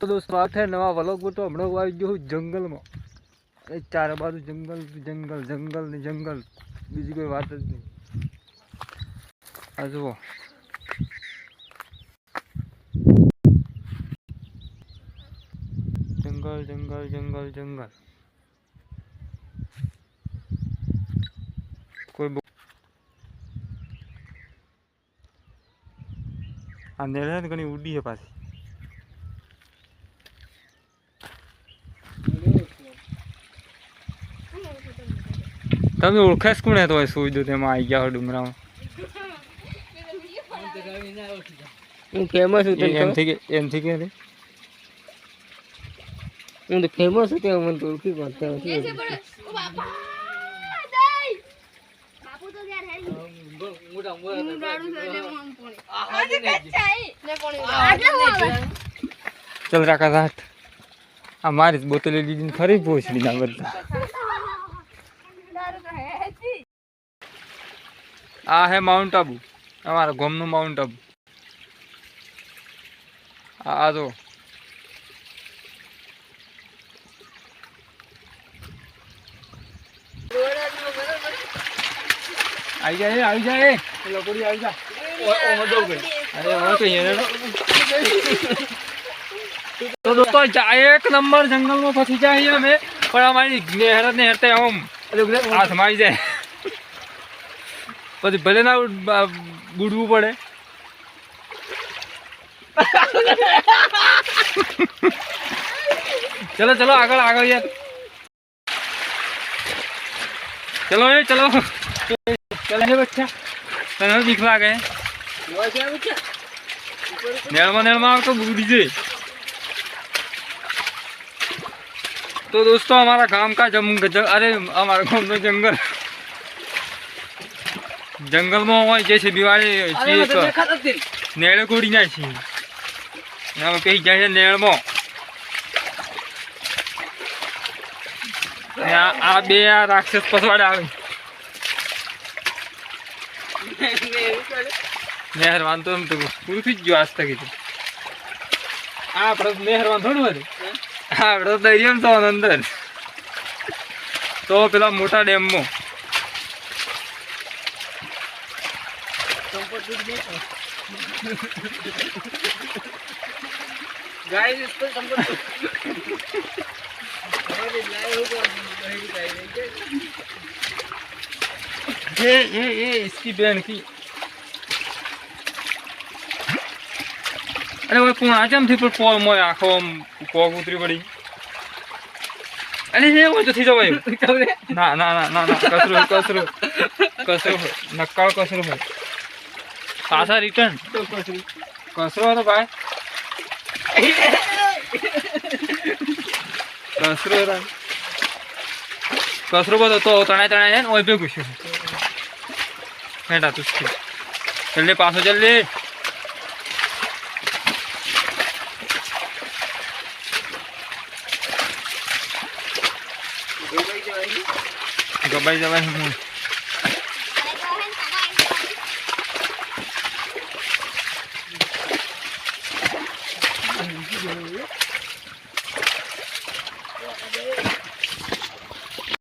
તો દોસ્તો, આ થાય નવા વલોગ તો હમણાં આવી ગયો જંગલમાં. એ ચારે બાજુ જંગલ જંગલ જંગલ ને જંગલ. બીજી કોઈ વાત જ નહીં. આ જુઓ. જંગલ જંગલ જંગલ જંગલ. કોઈ આ નેળા ઘણી ઉડી છે પાછી. તમે ઓળખાશ કોણ હતો હોય સુઈ દો તેમાં આવી ગયા હો ડુંગરામાં? હું ફેમસ છું? એમથી કે એમથી કે રે હું તો ફેમસ છું ત્યાં મને તો ઓળખી પડતા તો છે. ચલ રાખા રાત આ મારી જ બોતલે લીધી ફરી પહોંચી લીધા બધા. આ હે માઉન્ટ આબુ અમારા ગોમનું માઉન્ટ આબુ આ જો આવી જાય આવી જાય. લકોડી આવી જા તો દોસ્તો એક નંબર જંગલમાં ફસી જાય અમે પણ અમારી નહેર ને હેરતે આમ હાથમાં આવી જાય. પછી ભલે ના બુડવું પડે. ચલો ચલો, આગળ આગળ યાર. ચલો, એ, ચલો. ચલો હે બચ્ચા. તને બીક લાગે. નેળમાં નેળમાં આવતો બુડી જઈ તો દોસ્તો, અમારા ગામ કા જમ અરે, અમારા ગામનું જંગલ. જંગલમાં હોય જે છે દિવાળી નેળ નેળે જાય છે. એમાં કઈ જાય છે નેળમાં. આ બે આ રાક્ષસ પસવાડે આવે. મહેરવાન વાંધો એમ તો પૂરું થઈ જ ગયું આજ તક આ આપણે મહેરવાન થોડું ને હા? આપણે દરિયામાં તો અંદર. તો પેલા મોટા ડેમમાં. Guys, इसको संपर्क हमारे लाए होगा बहरी जाएंगे ये ये ये इसकी बहन की અરે ઓય કોણ આજમથી પણ પોલ મોય આખો આમ પોગ ઉતરી પડી અરે હે ઓય તો થઈ જવાય ના ના ના ના ના કસરો કસરો કસરો હોય નક્કાળ કસરો હોય પાછા રિટર્ન કસરો હતો ભાઈ. કસરો કસરો બધો તો તણાય તણાય છે ને, ઓય ભેગું છે. હેઠા તું જલ્દી પાછો, જલ્દી. ગબાઈ જવાય હું. geliyor.